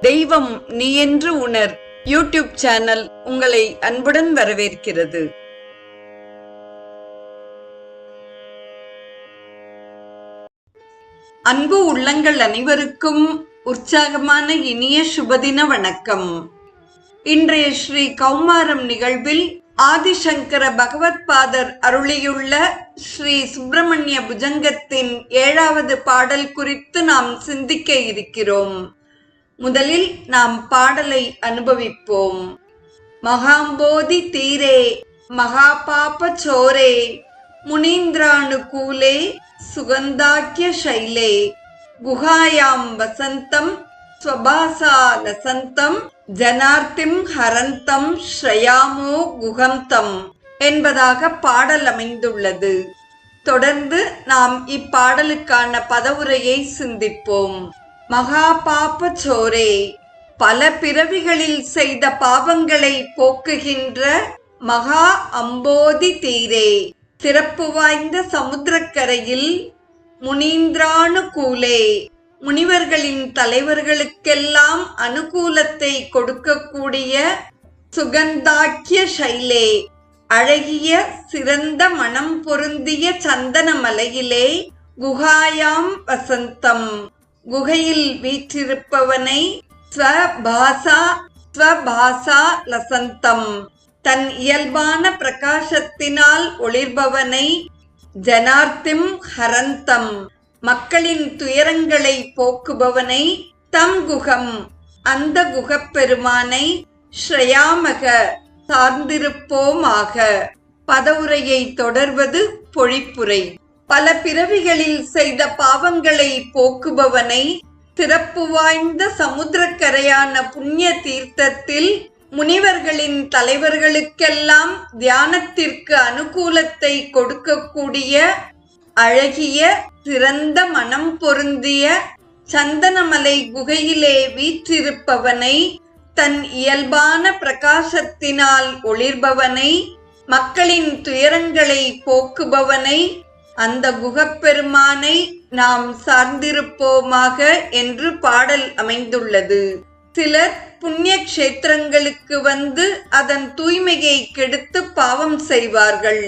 தெய்வம் நீ என்று உணர். யூடியூப் சேனல் உங்களை அன்புடன் வரவேற்கிறது. அன்பு உள்ளங்கள் அனைவருக்கும் உற்சாகமான இனிய சுபதின வணக்கம். இன்றைய ஸ்ரீ கௌமாரம் நிகழ்வில் ஆதிசங்கர பகவத் பாதர் அருளியுள்ள ஸ்ரீ சுப்பிரமணிய புஜங்கத்தின் ஏழாவது பாடல் குறித்து நாம் சிந்திக்க இருக்கிறோம். முதலில் நாம் பாடலை அனுபவிப்போம். மகாம்போதி தீரே மகாபாப சோரே முனீந்திரானுகூலே சுகந்தாக்கிய சைலே. குஹாயாம் வசந்தம் ஸ்வபாசா லசந்தம் ஜனார்த்திம் ஹரந்தம் ஸ்ரயாமோ குகந்தம் என்பதாக பாடல் அமைந்துள்ளது. தொடர்ந்து நாம் இப்பாடலுக்கான பதவுரையை சிந்திப்போம். மகா பாப்பச்சோரே சோரே பல பிறவிகளில் செய்த பாவங்களை போக்குகின்ற மகா அம்போதி தீரே. சிறப்பு வாய்ந்த சமுத்திரக்கரையில் முனீந்திரானுகூலே. முனிவர்களின் தலைவர்களுக்கெல்லாம் அனுகூலத்தை கொடுக்கக்கூடிய சுகந்தாக்கிய சைலே. அழகிய சிறந்த மனம் பொருந்திய சந்தன மலையிலே குகாயாம் வசந்தம். குகையில் வீற்றிருப்பவனை ஸ்வபாசா ஸ்வபாசா லசந்தம். தன் இயல்பான பிரகாசத்தினால் ஒளிர்பவனை ஜனார்த்திம் ஹரந்தம். மக்களின் துயரங்களை போக்குபவனை தம் குகம். அந்த குகப்பெருமானை ஸ்ரயாமக சார்ந்திருப்போமாக. பதவுரையை தொடர்வது பொழிப்புரை. பல பிறவிகளில் செய்த பாவங்களை போக்குபவனை சிறப்பு வாய்ந்த சமுத்திரக்கரையான புண்ணிய தீர்த்தத்தில் முனிவர்களின் தலைவர்களுக்கெல்லாம் தியானத்திற்கு அனுகூலத்தை கொடுக்கக்கூடிய அழகிய சிறந்த மனம் பொருந்திய சந்தனமலை குகையிலே வீற்றிருப்பவனை தன் இயல்பான பிரகாசத்தினால் ஒளிர்பவனை மக்களின் துயரங்களை போக்குபவனை அந்த குகப்பெருமானை நாம் சார்ந்திருப்போமாக என்று பாடல் அமைந்துள்ளது. சிலர் புண்ணிய கஷேத்திரங்களுக்கு வந்து அதன் தூய்மையை கெடுத்து பாவம் செய்வார்கள்.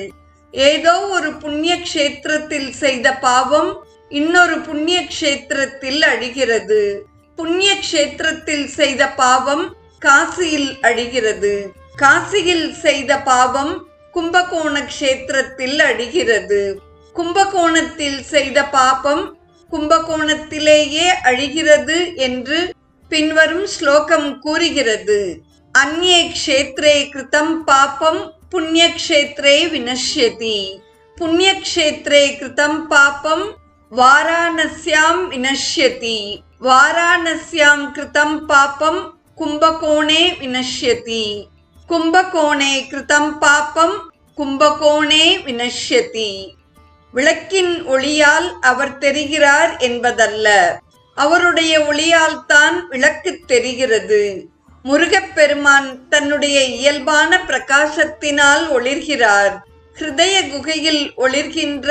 ஏதோ ஒரு புண்ணிய கஷேத்திரத்தில் செய்த பாவம் இன்னொரு புண்ணிய கஷேத்திரத்தில் அழிகிறது. புண்ணிய கஷேத்திரத்தில் செய்த பாவம் காசியில் அழிகிறது. காசியில் செய்த பாவம் கும்பகோண கஷேத்திரத்தில் அழிகிறது. கும்பகோணத்தில் செய்த பாபம் கும்பகோணத்திலேயே அழிகிறது என்று பின்வரும் ஸ்லோகம் கூறுகிறது. அந்நே க்ஷேத்ரே கிருதம் பாபம் புண்ணியக்ஷேத்ரே வினஷ்யதி. புண்ணிய கிருதம் பாபம் வாராணஸ்யாம் வினஷ்யதி. வாராணஸ்யாம் கிருதம் பாபம் கும்பகோணே வினஷ்யதி. கும்பகோணே கிருதம் பாபம் கும்பகோணே வினஷ்யதி. விளக்கின் ஒளியால் அவர் தெரிகிறார் என்பதல்ல. அவருடைய ஒளியால் தான் விளக்கு தெரிகிறது. முருகப்பெருமான் தன்னுடைய இயல்பான பிரகாசத்தினால் ஒளிர்கிறார். ஹிருதய குகையில் ஒளிர்கின்ற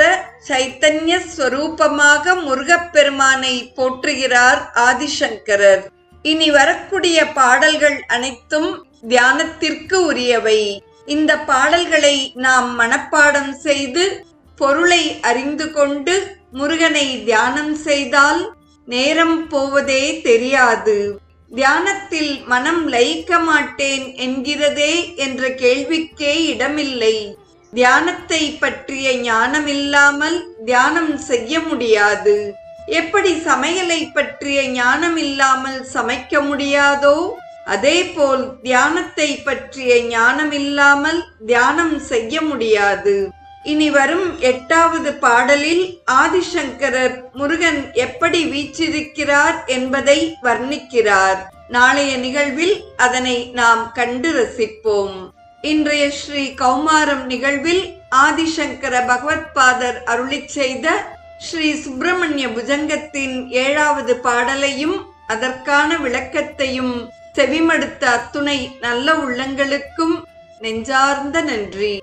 சைத்தன்ய ஸ்வரூபமாக முருகப்பெருமானை போற்றுகிறார் ஆதிசங்கரர். இனி வரக்கூடிய பாடல்கள் அனைத்தும் தியானத்திற்கு உரியவை. இந்த பாடல்களை நாம் மனப்பாடம் செய்து பொருளை அறிந்து கொண்டு முருகனை தியானம் செய்தால் நேரம் போவதே தெரியாது. தியானத்தில் மனம் லயிக்க மாட்டேன் என்கிறதே என்ற கேள்விக்கே இடமில்லை. தியானத்தை பற்றிய ஞானம் இல்லாமல் தியானம் செய்ய முடியாது. எப்படி சமையலை பற்றிய ஞானம் இல்லாமல் சமைக்க முடியாதோ அதேபோல் தியானத்தை பற்றிய ஞானம் இல்லாமல் தியானம் செய்ய முடியாது. இனி வரும் எட்டாவது பாடலில் ஆதிசங்கரர் முருகன் எப்படி வீச்சிருக்கிறார் என்பதை வர்ணிக்கிறார். நாளைய நிகழ்வில் அதனை நாம் கண்டு ரசிப்போம். இன்றைய ஸ்ரீ கௌமாரம் நிகழ்வில் ஆதிசங்கர பகவத் பாதர் அருளிச் செய்த ஸ்ரீ சுப்பிரமணிய புஜங்கத்தின் ஏழாவது பாடலையும் அதற்கான விளக்கத்தையும் செவிமடுத்த அத்துணை நல்ல உள்ளங்களுக்கும் நெஞ்சார்ந்த நன்றி.